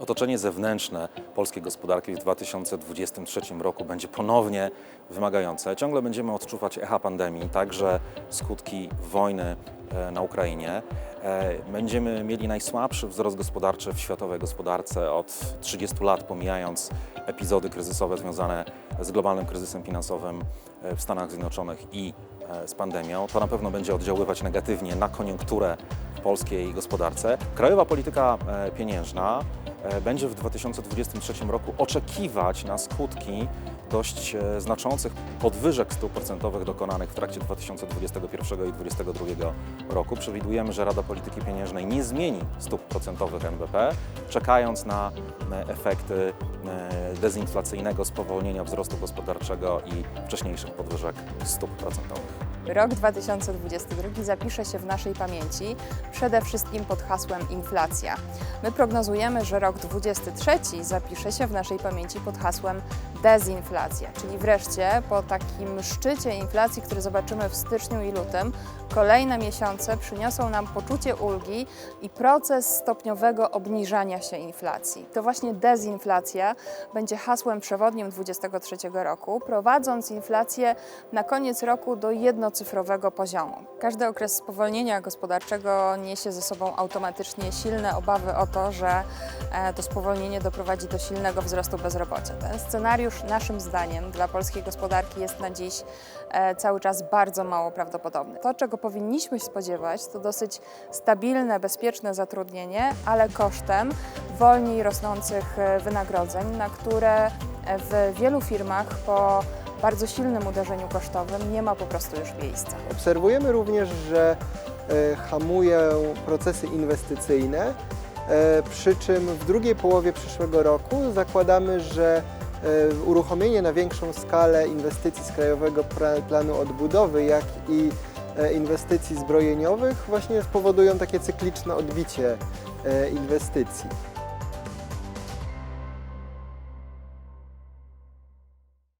Otoczenie zewnętrzne polskiej gospodarki w 2023 roku będzie ponownie wymagające. Ciągle będziemy odczuwać echa pandemii, także skutki wojny e, na Ukrainie. E, Będziemy mieli najsłabszy wzrost gospodarczy w światowej gospodarce od 30 lat, pomijając epizody kryzysowe związane z globalnym kryzysem finansowym e, w Stanach Zjednoczonych i z pandemią. To na pewno będzie oddziaływać negatywnie na koniunkturę polskiej gospodarce. Krajowa polityka pieniężna będzie w 2023 roku oczekiwać na skutki dość e, znaczących podwyżek stóp procentowych dokonanych w trakcie 2021 i 2022 roku. Przewidujemy, że Rada Polityki Pieniężnej nie zmieni stóp procentowych NBP, czekając na e, efekty e, dezinflacyjnego spowolnienia wzrostu gospodarczego i wcześniejszych podwyżek stóp procentowych. Rok 2022 zapisze się w naszej pamięci przede wszystkim pod hasłem inflacja. My prognozujemy, że rok 2023 zapisze się w naszej pamięci pod hasłem dezinflacja, czyli wreszcie po takim szczycie inflacji, który zobaczymy w styczniu i lutym, kolejne miesiące przyniosą nam poczucie ulgi i proces stopniowego obniżania się inflacji. To właśnie dezinflacja będzie hasłem przewodnim 2023 roku, prowadząc inflację na koniec roku do jednocyfrowego poziomu. Każdy okres spowolnienia gospodarczego niesie ze sobą automatycznie silne obawy o to, że e, to spowolnienie doprowadzi do silnego wzrostu bezrobocia. Ten scenariusz naszym zdaniem dla polskiej gospodarki jest na dziś e, cały czas bardzo mało prawdopodobny. To, czego powinniśmy się spodziewać, to dosyć stabilne, bezpieczne zatrudnienie, ale kosztem wolniej rosnących e, wynagrodzeń, na które e, w wielu firmach po bardzo silnym uderzeniu kosztowym nie ma po prostu już miejsca. Obserwujemy również, że e, hamują procesy inwestycyjne, przy czym w drugiej połowie przyszłego roku zakładamy, że uruchomienie na większą skalę inwestycji z Krajowego Planu Odbudowy, jak i inwestycji zbrojeniowych właśnie spowodują takie cykliczne odbicie e, inwestycji.